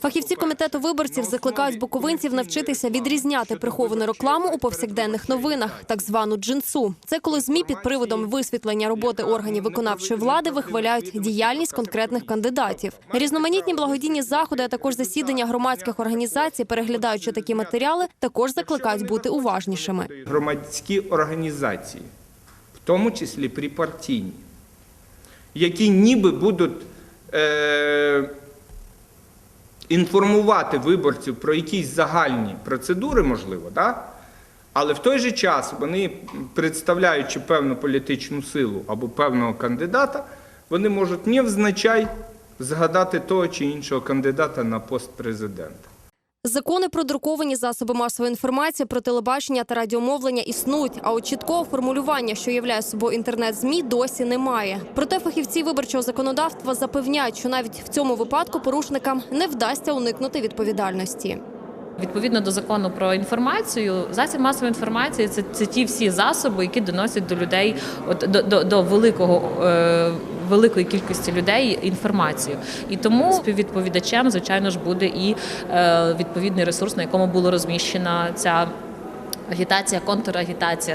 Фахівці комітету виборців закликають буковинців навчитися відрізняти приховану рекламу у повсякденних новинах, так звану джинсу. Це коли змі під приводом висвітлення роботи органів виконавчої влади вихваляють діяльність конкретних кандидатів. Різноманітні благодійні заходи, а також засідання громадських організацій, переглядаючи такі матеріали, також закликають бути уважнішими. громадські організації, в тому числі припартійні, які ніби будуть е, інформувати виборців про якісь загальні процедури, можливо, да? але в той же час вони, представляючи певну політичну силу або певного кандидата, вони можуть невзначай згадати того чи іншого кандидата на пост президента. Закони про друковані засоби масової інформації про телебачення та радіомовлення існують, а от чіткого формулювання, що являє собою інтернет-змі, досі немає. Проте фахівці виборчого законодавства запевняють, що навіть в цьому випадку порушникам не вдасться уникнути відповідальності. Відповідно до закону про інформацію, засіб масової інформації це, ті всі засоби, які доносять до людей, от, до, до, до великого. Е, Великої кількості людей інформацію, і тому співвідповідачем, звичайно ж, буде і е, відповідний ресурс, на якому була розміщена ця агітація, контрагітація.